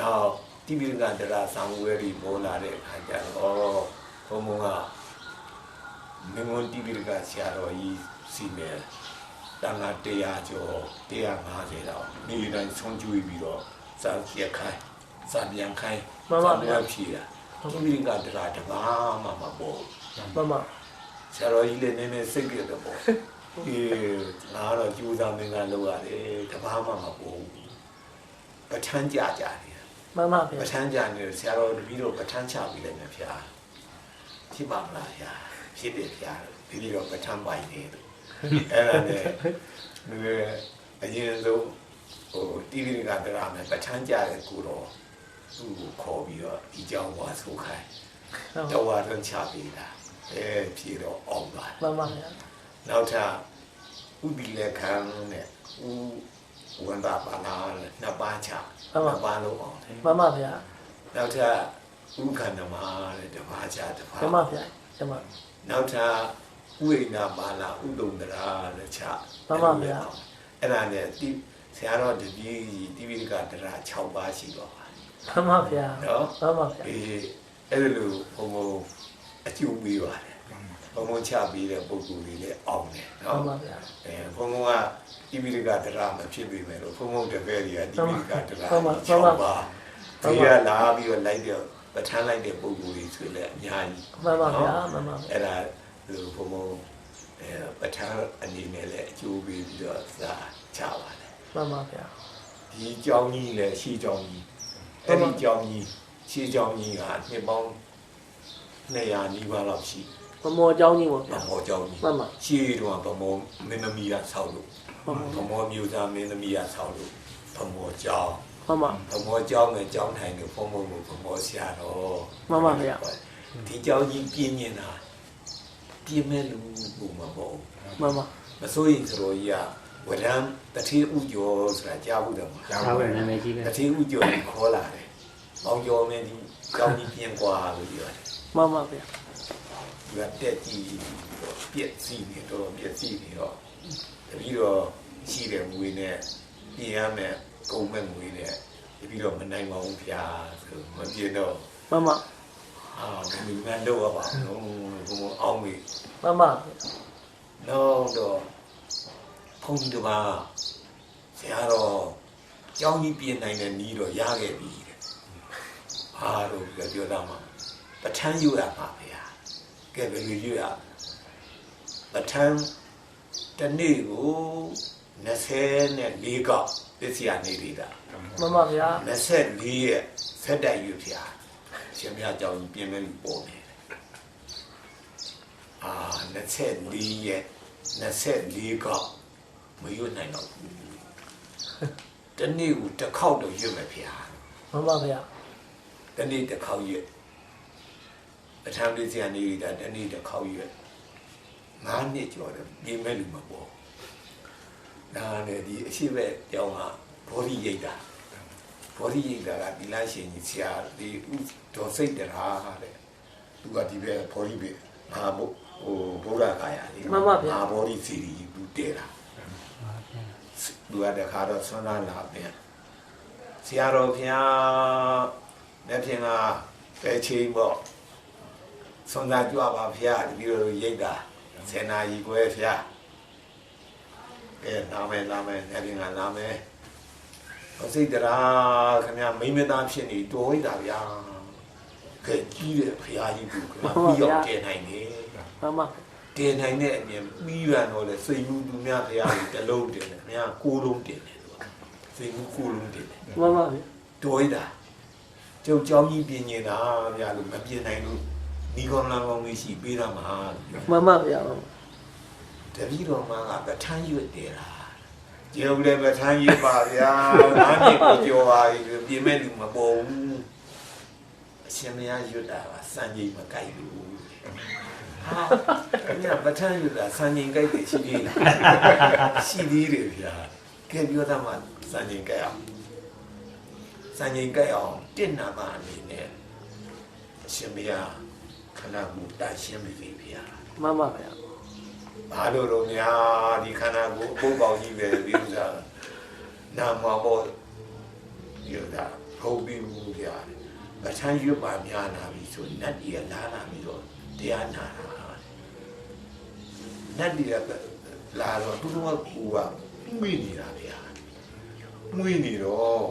နောက်တိပိကတရာဆောင်ဝဲပြီးပေါ်လာတဲ့အခါကျတော့ဘုံဘုံကမင်းမွန်တိပိကဆရာတော်ကြီးစီမယ်တန်ခါ100ကျော်150တော့ဒီတိုင်းဆုံးကျွေးပြီးတော့စာရက်ခိုင်းစာပြန်ခိုင်းမှန်ပါဗျာဖြေတာတိပိကတရာတပါးမှမပေါ်မမဆရာတော်ကြီးလည်းနည်းနည်းစိတ်ပြတ်တော့ပေါ့အေးငါတော့ကြိုးစားမင်းကလုပ်ရတယ်တပါးမှမပေါ်ဘူးပဋ္ဌာန်းကြကြတယ် မမဗျာပဋ္ဌာန်းကြနေဆရာတော်တပည့်တော်ပဋ္ဌာန်းချပြီးလည်းမဖျားဖြစ်ပါမလားဗျာဖြစ်တယ်ဗျာဒီလိုတော့ပဋ္ဌာန်းပိုင်နေတယ်အဲ့ဒါနဲ့ဒီအရင်ဆုံးဟိုတိပိကတရာမယ်ပဋ္ဌာန်းကြတဲ့ကိုတော့သူ့ကိုခေါ်ပြီးတော့ဒီကြောင်းဝါဆိုခိုင်းတော့ဝါရန်ချပြီးတာအဲဖြေတော့အောင်ပါမမဗျာနောက်ထပ်ဥပီလက်ခံနဲ့ဥ ဝန်တာပါလာနဲ့နှစ်ပါးချနှစ်ပါးလုံးအောင်တယ်မမဗျာနောက်ထပ်ဥက္ကဏမတဲ့တစ်ပါးချတစ်ပါးမမဗျာကျမနောက်ထပ်ဥိနာပါလာဥဒုံတရာတဲ့ချမှန်ပါဗျာအဲ့ဒါနဲ့တိဆရာတော်တပည့်ကြီးတိပိဋကတရာ6ပါးရှိတော့ပါမမဗျာနော်မမဗျာအေးအဲ့ဒါလိုဘုံဘုံအကျိုးပေးပါတယ် ဘုံဘုံချပေးတဲ့ပုဂ္ဂိုလ်တွေလည်းအောင်တယ်မနော်မဗျာအဲဘုံဘုံကတိပိဋကတရာမဖြစ်ပြီမယ်လို့ဘုံဘုံတပည့်တွေကတိပိဋကတရာမှန်ပါမှန်ပါ6ပါးဒီကလာပြီးတော့လိုက်တော့ပဋ္ဌာန်းလိုက်တဲ့ပုဂ္ဂိုလ်တွေဆိုလည်းအများကြီးမမဗျာမမဗျာအဲ့ဒါလူဘုံဘုံအဲပဋ္ဌာန်းအနေနဲ့လည်းအကျိုးပေးပြီးတော့စာချပါတယ်မမဗျာဒီကြောင်းကြီးလည်းရှေးကြောင်းကြီးအဲ့ဒီကြောင်းကြီးရှေးကြောင်းကြီးကနှစ်ပေါင်း200နီးပါးလောက်ရှိ မမောเจ้าကြီးပေါ့ ဗ ဗျာ မောကြောင်းကြီး မမ ရှေးတုန်းကဗမောမင်းသမီးကဆောက်လို့ မမ ဗမောမျိုးသားမင်းသမီးကဆောက်လို့ဗမောကြောင်း မမ ဗမောကြောင်းနဲ့ကြောင်းထိုင်လို့ဘုံဘုံကိုဗမောဆရာတော် မှန်ပါဗျာ ဒီကြောင်းကြီးပြင်းနေတာပြင်းမဲ့လူဘုံမပေါ့ မမ မစိုးရင်ဆိုတော့ကြီးကဝရံတတိဥကျော်ဆိုတာကြားဘူးတယ်မလား ကျောင်းဝင်နာမည်ကြီးပဲ တတိဥကျော်ကိုခေါ်လာတယ်။ပေါင်းကျော်မင်းဒီကြောင်းကြီးပြင်းกว่าလို့ပြောတယ် မမဗျာ ။ ဒီကတက်ကြီးတော့ပြက်စီနေတော့ပြက်စီနေတော့တပီတော့ရှိတဲ့ငွေနဲ့ပြင်ရမယ်ကုန်မဲ့ငွေနဲ့တပီတော့မနိုင်ပါဘူးဗျာဆိုမပြင်းတော့မမအာဒီမန်တော့ပါဘူးဘုံအောင်ပြီမမနောက်တော့ဘုန်းကြီးတစ်ပါးဆရာတော်ကျောင်းကြီးပြင်နိုင်တဲ့နီးတော့ရခဲ့ပြီတဲ့။ဟာတော့ပြောတာမှာပဋ္ဌာန်းယူရမှာဗျာ။ ကဲဘယ်လိုယူရပဋ္ဌာန်းတစ်နေ့ကို24ကောက်ပစ္စည်းနေရတာမမဗျာ24ရက်ဆက်တိုက်ယူဗျာ။ရှင်မြတ်ကျောင်းကြီးပြင်မဲ့လူပေါ်နေတယ်။အာ24ရက်24ကောက်မယူနိုင်တော့ဘူး။တနေ့ကိုတစ်ခေါက်တော့ယူမယ်ဗျာ။မမဗျာတနေ့တစ်ခေါက်ရွ က်ပထမလေးဆရာနေရတာတနေ့တစ်ခေါက်ရွက်ငါးနှစ်ကျော်တယ်ပြင်မဲ့လူမပေါ်ဒါနဲ့ဒီအရှိဘက်ကြောင်းကဘောဓိရိတ်တာဘောဓိရိတ်တာကဒီလားရှင်ကြီးဆရာဒီဥဒေါ်စိတ်တရာတဲ့သူကဒီဘက်ဘောဓိပဲငါဘုဟိုဘုရားကာယလေးငါဘောဓိစီရီသူတဲတာသူကတခါတော့ဆွမ်းလာလာပြန်ဆရာတော်ဖျားလက်ဖြင့်ကပဲချင်းပေါ့ ဆွမ်းသာကြွပါဖျားဒီလိုရိတ်တာဆယ်နာရီခွဲဖျားကဲနာမယ်နာမယ်လက်ဖြင့်ကနာမယ်ဟောစိတ်တရာခင်ဗျမိမသားဖြစ်နေတော်ဝိတာဗျာကဲကြီးတယ်ဖျားကြီးကခင်ဗျပြီးအောင်တင်နိုင်တယ် မမ တင်နိုင်တဲ့အမြင်ပြီးရတော့လေစိတ်မှုသူများဖျားကြီးတစ်လုံးတင်တယ်ခင်ဗျကိုးလုံးတင်တယ်သူကစိတ်မှုကိုးလုံးတင်တယ် မမဗျာ တော်ရတာကျုပ်เจ้าကြီးပြင်နေတာဗျာလို့မပြင်နိုင်လို့ ဒီကောင်လာကောင်ကြီးရှိပေးတာမှာလို့မမဗျာတပည့်တော်မှာကပဋ္ဌာန်းရွတ်တယ်လားကျုပ်လည်းပဋ္ဌာန်းရွတ်ပါဗျာငါးနှစ်ကိုကြော်ပါပြီပြင်မဲ့လူမပေါ်ဘူးအရှင်မယားရွတ်တာကစံချိန်မကိုက်ဘူးဟာအဲ့ဒါပဋ္ဌာန်းရွတ်တာစံချိန်ကိုက်တယ်ရှိသေးလားရှိသေးတယ်ဗျာကဲပြောတာမှစံချိန်ကိုက်အောင်စံချိန်ကြိုက်အောင်တင့်နာမအနေနဲ့အရှင်ဘုရား ခန္ဓာကိုယ်တန်ရှင်းပြီဗျာမမဗျာဘာလို့တော့များဒီခန္ဓာကိုယ်အပုပ်ပေါင်းကြီးပဲဒီဥစ္စာနာမဘောဒီဥစ္စာဟုတ်ပြီဘူးဗျာပဋ္ဌာန်းရွတ်ပါများလာပြီဆိုနတ်ကြီးကလာလာပြီးတော့တရားနာတာနတ်ကြီးကလာတော့သူတို့ကကူကမွေးနေတာဗျာမွေးနေတော့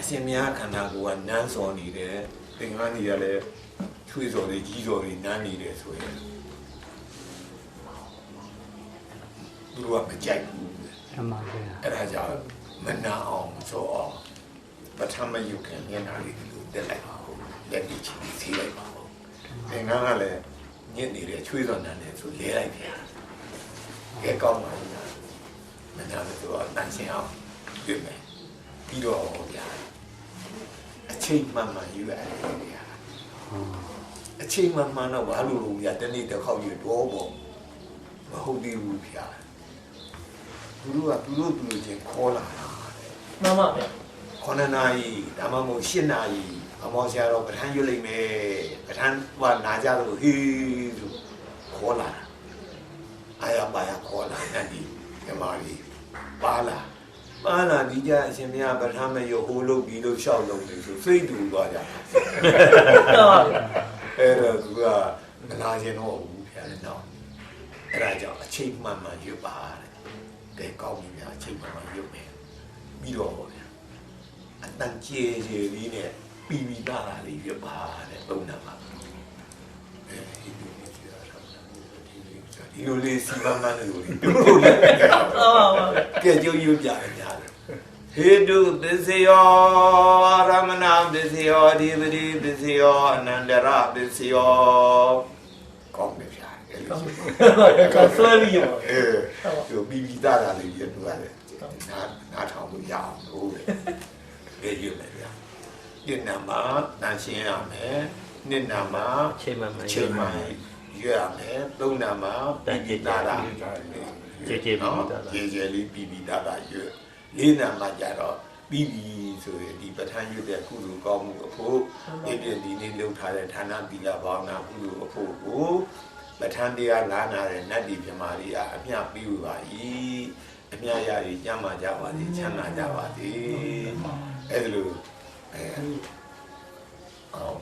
အရှင်မြတ်ခန္ဓာကိုယ်ကနန်းစော်နေတယ်သင်္ကန်းကြီးကလည်း ချွေးစော်တွေကြီးစော်တွေနန်းနေတယ်ဆိုရင်သူတို့ကမကြိုက်ဘူးဓမ္မဗျာအဲ့ဒါကြောင့်မနာအောင်ဆိုအောင်ပထမယုတ်ကမျက်နှာလေးဒီလိုတက်လိုက်ပါဦးလက်ကြီးချီစီးလိုက်ပါဦးသင်္ကန်းကလည်းညစ်နေတဲ့ချွေးစော်နန်းနဲ့ဆိုလဲလိုက်ပြန်ကဲကောင်းပါလားမနာလို့ဆိုတော့တန်ရှင်းအောင်ပြမယ်ပြီးတော့ဗျာအချိန်မှန်မှန်ယူရတယ်ဗျာ အချိန်မှန်မှန်တော့ဘာလို့လို့ဗျာတနေ့တစ်ခေါက်ယူတော့ပေါ့မဟုတ်သေးဘူးဗျာသူတို့ကသူတို့သူတို့ချင်းခေါ်လာတာမှန်ပါဗျာ9နာရီဒါမှမဟုတ်10နာရီအမောဆရာတော်ပဋ္ဌာန်းရွတ်လိုက်မယ်ပဋ္ဌာန်းကနာကြလို့ဟေးဆိုခေါ်လာတာအာရပါရခေါ်လာတဲ့ဒီဓမ္မကြီးပါလာ ပါလာဒီကြအရှင်မရပဋ္ဌာန်းမရဟိုလုပ်ပြီးလို့ရှောက်လုပ်နေဆိုစိတ်တူသွားကြတာမှန်ပါဗျာအဲ့တော့သူကမလာခြင်းတော့ဘူးဖျားတယ်နော်အဲ့ဒါကြောင့်အချိန်မှန်မှန်ရွတ်ပါတဲ့ကဲကောင်းပြီဗျာအချိန်မှန်မှန်ရွတ်မယ်ပြီးတော့ဗျာအတန်ကျေကျေလေးနဲ့ပြီးပြီးသားသားလေးပြပါတဲ့သုံးနံပါတ်အဲဒီလိုလေးကြည့်ရတာဒီလိုလေးစီမံမှန်းလို့လေးတို့လို့လည်းမှန်ပါပါဗျာကဲကြုံယူပြတယ်ညာတယ် ဟေတုပစ္စယောရမဏပစ္စယောအဓိပတိပစ္စယောအနန္တရပစ္စယောကောင်းပြီဗျာအဲ့လိုဆိုကဆွဲပြီးရောအဲဒီပြီးပြီးသားသားလေးပြတူရတယ်နားနားထောင်လို့ရအောင်လို့လေရွတ်မယ်ဗျာနှစ်နံပါတ်တန်ရှင်းရမယ်နှစ်နံပါတ်ချိန်မှန်မှန်ချိန်မှရွတ်ရမယ်သုံးနံပါတ်ပြီးပြီးသားသားကျေကျေပြီးပြီးသားသားကျေကျေလေးပြီးပြီးသားသားရွတ် လေးနံပါတ်ကြတော့ပြီးပြီဆိုရင်ဒီပဋ္ဌာန်းရွတ်တဲ့ကုသိုလ်ကောင်းမှုအဖို့ဒီပြဒီနေ့လှုပ်ထားတဲ့ဌာနသီလဘာဝနာကုသိုလ်အဖို့ကိုပဋ္ဌာန်းတရားလာနာတဲ့နတ်ဒီမြမာရီအားအမျှပြီးပါ၏အမျှရည်ကြမ်းမာကြပါစေချမ်းသာကြပါစေအဲ့ဒါလို့အဲအော်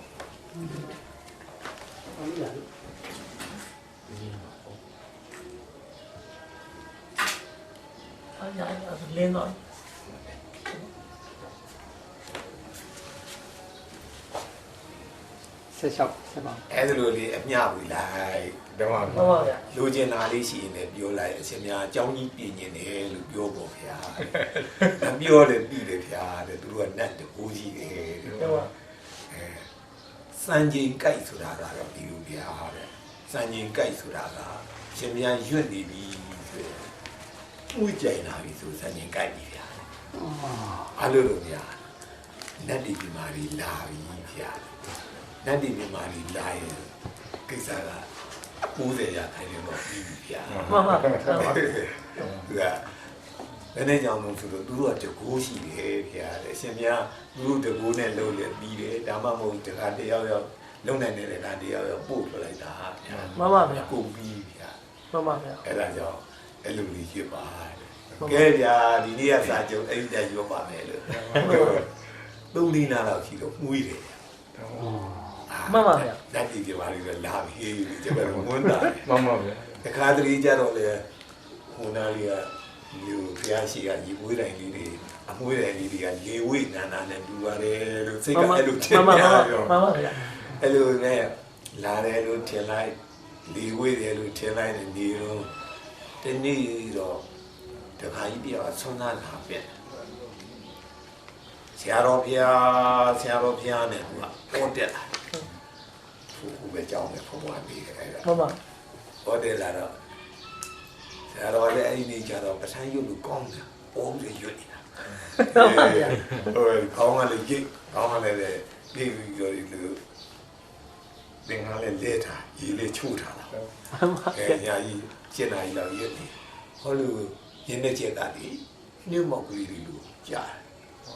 အားရရ လင်းတော့ဆက်လျှောက်ဆက်ပါအဲ့ဒါလို့လေအမျှဝီလိုက်ဓမ္မမှန်ပါဗျာလိုချင်တာလေးရှိရင်လည်းပြောလိုက်အရှင်များအကြောင်းကြီးပြင်နေတယ်လို့ပြောပေါ့ဗျာမပြောလည်းပြီးတယ်ဗျာတဲ့သူတို့ကနတ်တကူကြီးတယ်တဲ့မှန်ပါအဲစံချိန်ကြိုက်ဆိုတာကတော့ဒီလိုဗျာတဲ့စံချိန်ကြိုက်ဆိုတာကအရှင်များရွတ်နေပြီဆို ရင်ဥကြိုင်လာပြီဆိုစံချိန်ကြိုက်ပြီဗျာအဲ့လိုလိုဗျာနတ်ဒီဒီမာရီလာပြီဗျာနတ်ဒီဒီမာရီလာရင်ကိစ္စက90ရာခိုင်နှုန်းတော့ပြီးပြီဗျာမှန်ပါမှန်ပါသူကဘယ်နဲ့ကြောင့်လို့ဆိုတော့သူတို့ကတကိုးရှိတယ်ဗျာတဲ့အရှင်များသူတို့တကိုးနဲ့လုံးလေပြီးတယ်ဒါမှမဟုတ်တခါတယောက်ယောက်လုံနိုင်တဲ့တခါတယောက်ယောက်ပို့ပြလိုက်တာဗျာမှန်ပါဗျာကုန်ပြီးဗျာမှန်ပါဗျာအဲ့ဒါကြောင့် အဲ့လိုကြီးဖြစ်ပါတယ်ကဲဗျာဒီနေ့ကစာကြုံအဲ့ဒီတက်ရွတ်ပါမယ်လို့သုံးလင်းနာတော့ရှိတော့မှုတယ်မှန်ပါဗျာဓာတ်ဒီကြပါလိမ့်မယ်လာပြီကျမတို့ဝန်တာတယ်မှန်ပါဗျာတခါတလေကြတော့လေဟိုနာလေးကဒီဘုရားရှိခိုးရေဝေးတိုင်းလေးတွေအမွှေးတိုင်းလေးတွေကလေဝေးနာနာနဲ့တူပါတယ်လို့စိတ်ကအဲ့လိုထင်မှန်ကြပါမှန်ရောပါမှန်ပါဗျာအဲ့လိုနဲ့လာတယ်လို့ထင်လိုက်လေဝေးတယ်လို့ထင်လိုက်တယ်နေတော့ ဒီနေ့တော့တခါကြီးပြောင်းဆွမ်းသားလာပြက်ဆရာတော်ဘုရားဆရာတော်ဘုရားနဲ့သူကပေါ်တက်လာဟိုဟိုပဲကြောင်းနဲ့ဖုံးဝါနေတယ်အဲ့ဒါမှန်ပါဟောတယ်လာတော့ဆရာတော်လည်းအဲ့ဒီနေ့ကျတော့ပဋ္ဌာန်းရုပ်လို့ကောင်းတယ်။ပုံစံရွတ်နေတာမှန်ပါဗျာ။ဟိုကောင်းကလည်းရိတ်ကောင်းကလည်းလေပြေးပြီးတော့ဒီလိုသင်္ကန်းလည်းလဲထားရေလေးချိုးထားတာမှန်ပါ။အဲဗျာညာကြီး ရှင်းနာကြီးလောက်ရွတ်နေ။ဟောလို့ရင်းတဲ့ချက်ကဒီနှုတ်မောက်ကလေးတွေလို့ကြားတယ်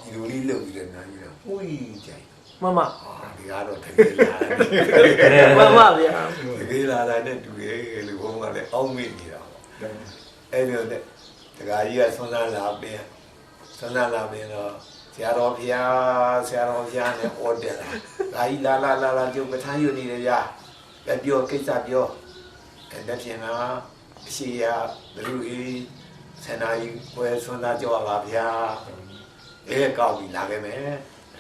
။ဒီလိုလေးလုပ်ပြီးတော့နားကြီးတော့မှုကြီးကြိုက်မှန်ပါ။ဟာဒီကတော့တကယ်လားမှန်ပါဗျာ။တကယ်လားတဲ့တူရဲ့လို့ဘုံကလည်းအောင်းမိနေတာပေါ့အဲ့ဒီတော့တခါကြီးကဆွမ်းစားလာပင်ဆွမ်းစားလာပင်တော့ဆရာတော်ဘုရားဆရာတော်ဘုရားနဲ့အော်တယ်လာဒါကြီးလာလာလာလာကျုပ်ပဋ္ဌာန်းယူနေတယ်ဗျာလက်ပြောကိစ္စပြောအဲ့ဒါဖြင့်လား အရှိရာဘလူကြီးဆန္ဒကြီးပွဲဆွမ်းသားကြောပါဗျာအဲကောက်ပြီးလာခဲ့မယ်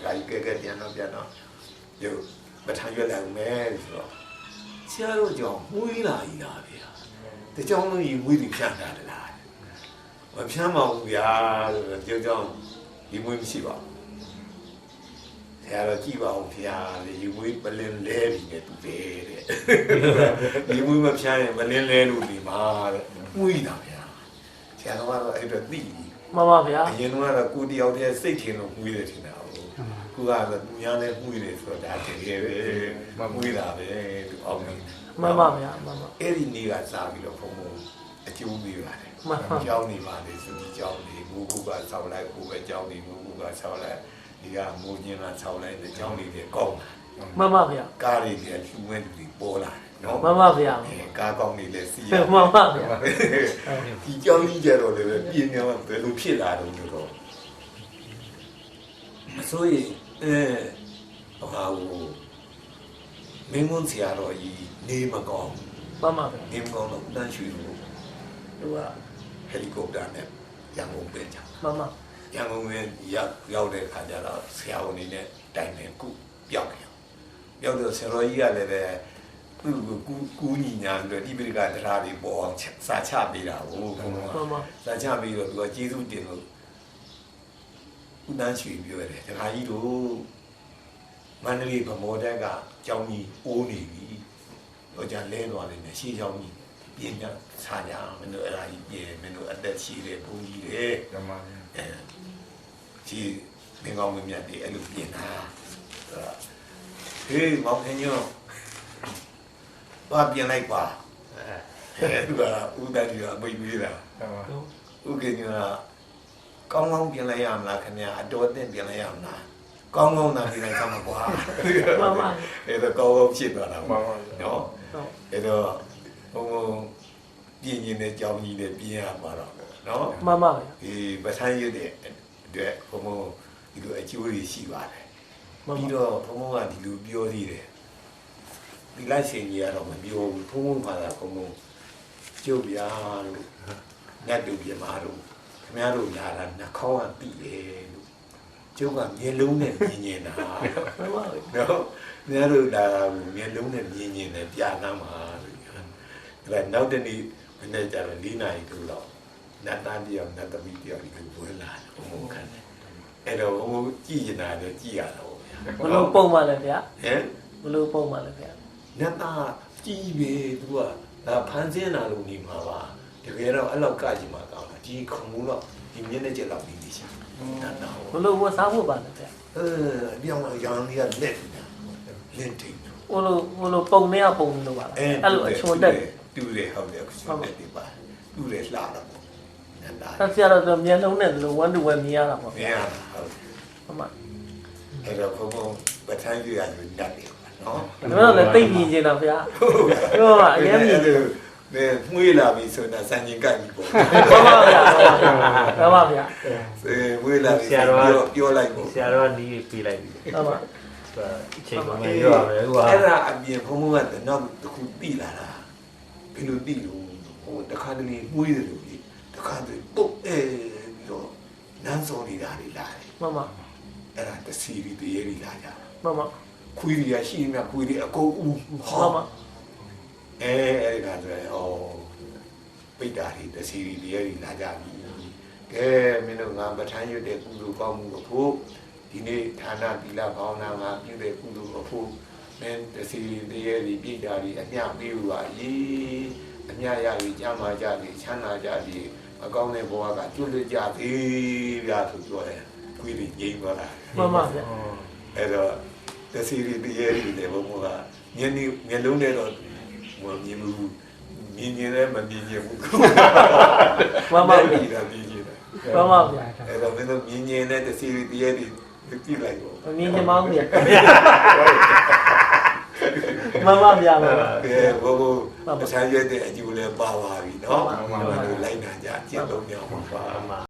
ဒါကြီးကဲကဲပြန်တော့ပြန်တော့ကျုပ်ပဋ္ဌာန်းရွက်လိုက်မယ်ဆိုတော့ဆရာတို့ကြောင့်မွေးလာကြီးလားဗျာတကြောင်လုံးကြီးမွေးပြီးဖြန့်တာတလားမဖြန့်ပါဘူးဗျာဆိုတော့ကျုပ်ကြောင့်ဒီမွေးမရှိပါဘူးဆ ရာတော်ကြည့်ပါဦးဖျားလေယူမွေးမလင်းလဲပြီနဲ့တူတယ်တဲ့ယူမွေးမဖျားရင်မလင်းလဲလို့ဒီမှာတဲ့မွေးတာဗျာဆရာတော်ကတော့အဲ့တော့သိပြီမှန်ပါဗျာအရင်ကတော့ကိုတယောက်တည်းစိတ်ထင်လို့မွေးတယ်ထင်တာဟုတ်ခုကတော့သူများလည်းမွေးတယ်ဆိုတော့ဒါတကယ်ပဲမမွေးတာပဲသူအောင်နေမှန်ပါဗျာမှန်ပါအဲ့ဒီနေ့ကစားပြီးတော့ဘုံဘုံအကျိုးပေးပါတယ်မှန်ပါကြောင်းနေပါလေသူဒီကြောင်းနေမူကူကဆောက်လိုက်ကိုပဲကြောင်းနေမူကူကဆောက်လိုက် ဒီကမူညင်းကဆောက်လိုက်တဲ့ကြောင်းနေတွေကောင်းတာမှန်ပါဗျာကားတွေလည်းလူမဲ့လူတွေပေါ်လာတယ်နော်မှန်ပါဗျာအဲကားကောင်းတွေလည်းစီးရမှန်ပါဗျာဒီကြောင်းကြီးကြတော့လည်းပြင်းများဘယ်လိုဖြစ်လာတော့လို့တော့မဆိုရင်အဲဟာဟိုမင်းမွန်းဆရာတော်ကြီးနေမကောင်းမှန်ပါဗျာနေမကောင်းတော့တန်းရွှေကိုသူကဟယ်လီကော်ပတာနဲ့ရန်ကုန်ပြန်ကြမှန်ပါ ရန်ကုန်ဝင်ရောက်ရောက်တဲ့ခါကျတော့ဆရာဝန်နေနဲ့တိုင်ပင်ကုပြောက်တယ်ပြောက်တော့ဆရာတော်ကြီးကလည်းပဲသူ့ကိုကူကူညီညာအတွက်ဒီပိရိကတရားတွေပေါ်အောင်ချစာချပေးတာကိုဘုံမှန်ကပါစာချပေးတော့သူကကျေးဇူးတင်လို့ဦးတန်းရွှေပြောတယ်တခါကြီးတို့မန္တလေးဗမောတက်ကကျောင်းကြီးအိုးနေပြီတော့じゃလဲသွားတယ်နဲ့ရှေးကျောင်းကြီးပြင်ကြဆာကြမင်းတို့အဲ့ဒါကြီးပြင်မင်းတို့အသက်ရှိတဲ့ဘုန်းကြီးတွေဓမ္မ အဲဒီမင်းကောင်းမင်းမြတ်တွေအဲ့လိုပြင်တာဟေးမောင်ခင်ညောဘာပြင်လိုက်ပါအဲသူကဦးတန်းကြီးကအမိတ်ပေးတာဓမ္မဥက္ကဋ္ဌကကောင်းကောင်းပြင်လိုက်ရမလားခင်ဗျာအတော်အသင့်ပြင်လိုက်ရမလားကောင်းကောင်းသာပြင်လိုက်သမှာကွာမှန်ပါအဲ့တော့ကောင်းကောင်းဖြစ်သွားတာမှပေါ့န်ပါနော်ဟုတ်အဲ့တော့ဘုံဘုံပြင်ရင်တဲ့ကြောင်းကြီးနဲ့ပြင်ရမှာတော့ နော်မှန်ပါဗျာဒီပဋ္ဌာန်းရတဲ့အတွက်ဘုံဘုံဒီလိုအကျိုးတွေရှိပါတယ်မှန်ပြီးပါတော့ဘုံဘုံကဒီလိုပြောသေးတယ်ဒီလိုက်ရှင်ကြီးကတော့မပြောဘူးဘုံဘုံကသာဘုံဘုံကျုပ်ပြားလို့ညတ်တူပြမာတို့ခင်ဗျားတို့လာတာနှာခေါင်းကပြီးတယ်လို့ကျုပ်ကမျက်လုံးနဲ့မြင်နေတာမှန်ပါဗျာနော်ခင်ဗျားတို့လာတာကိုမျက်လုံးနဲ့မြင်နေတယ်ပြာနာမှာလို့ပြောတယ်ဒါနောက်တနေ့မနေ့ကျတော့၄နာရီတူတော့ နတ်သားတယောက်နတ်သမီးတယောက်ဒီလိုဝင်လာတယ်ဘုံဘုံခံတယ်အဲ့တော့ဘုံဘုံကြည့်နေတာလည်းကြည့်ရတော့ဗျာဘလို့ပုံပါလဲဗျာဟမ်ဘလို့ပုံပါလဲဗျာနတ်သားကြည့်ပဲသူကဒါဖန်ဆင်းလာလို့နေမှာပါတကယ်တော့အဲ့လောက်ကကြည့်မှာကောင်းတာဒီခုံမှုတော့ဒီမျက်နှာကျက်လောက်ပြီးနေရှာနတ်သားဘလို့ဝတ်စားဖို့ပါလဲဗျာအဲအပြောင်းအရောင်လေးကလက်နေတာလက်ထိန်ဘလို့ဘလို့ပုံနဲ့ပုံလို့ပါလားအဲ့လိုအချွန်တက်တူတယ်ဟုတ်တယ်အချွန်တက်ဒီပါတူတယ်လှတာပေါ့ နတ်သားဆက်ဆရာတော့မျက်လုံးနဲ့လို့1 to 1မြင်ရတာပေါ့မြင်ဗျာရတာဟုတ်မှန်ပါအဲ့တော့ဘုံဘုံပဋ္ဌာန်းကြီးရတယ်နတ်တယ်နော်ဒါတော့လည်းသိမြင်နေတာဗျာဟုတ်ပါအရင်မြင်တယ်နေမွေးလာပြီဆိုတာစံချိန်ကပ်ပြီပေါ့မှန်ပါဗျာမှန်ပါဗျာအဲမွေးလာပြီပြောပြောလိုက်ပေါ့ဆရာတော်ကနီးပေးလိုက်ပြီမှန်ပါသူကအချိန်မှန်ရောရမယ်ဟိုကအဲ့ဒါအပြင်ဘုံဘုံကနောက်တစ်ခုတိလာတာဘယ်လိုတိလို့ဟိုတခါတလေမွေးတယ်လို့ဒီတ ခါတလေပုတ်အဲပြီးတော့နန်းစောနေတာတွေလာတယ်မှန်ပါအဲ့ဒါတစီရီတရေရီလာကြမှန်ပါခွေးရီရရှိနေခွေးရီအကုန်ဦးမှဟောန်ပါအဲအဲ့ဒီကဆိုရင်ဩပိတ္တာရီတစီရီတရေရီလာကြပြီကဲမင်းတို့ငါပဋ္ဌာန်းရွတ်တဲ့ကုသိုလ်ကောင်းမှုအဖို့ဒီနေ့ဌာနသီလဘာဝနာငါပြုတဲ့ကုသိုလ်အဖို့မင်းတစီရီတရေရီပိတ္တာရီအမျှပေးလို့ပါရေအမျှရပြီကျမ်းမာကြပြီချမ်းသာကြပြီ မကောင်းတဲ့ဘဝကကျွတ်လွတ်ကြပြီဗျာဆိုပြောတယ်ခွေးရီငြိမ်းသွားတာမှန်ပါဗျာအဲ့တော့တစီရီတရေရီတယ်ဘုံကမျက်နှာမျက်လုံးနဲ့တော့မမြင်ဘူးမြင်ရင်လည်းမမြင်ချင်ဘူးမှန်ပါမြဗျာင်တာမြင်ချင်တယ်မှန်ပါဗျာအဲ့တော့မင်းတို့မြင်ရင်လည်းတစီရီတရေရီကြည့်လိုက်ပေါ့မြင်ချင်ပါဘူးဗျာ မှန်ပါဗျာမှန်ပါကဲဘုံဘုအဆိုင်ရွက်တဲ့အကျိုးလည်းပါပါပြီနော်မှန်ပါဘယ်လိုလိုက်နိုင်ကြကျင့်သုံးကြပါပါအမှ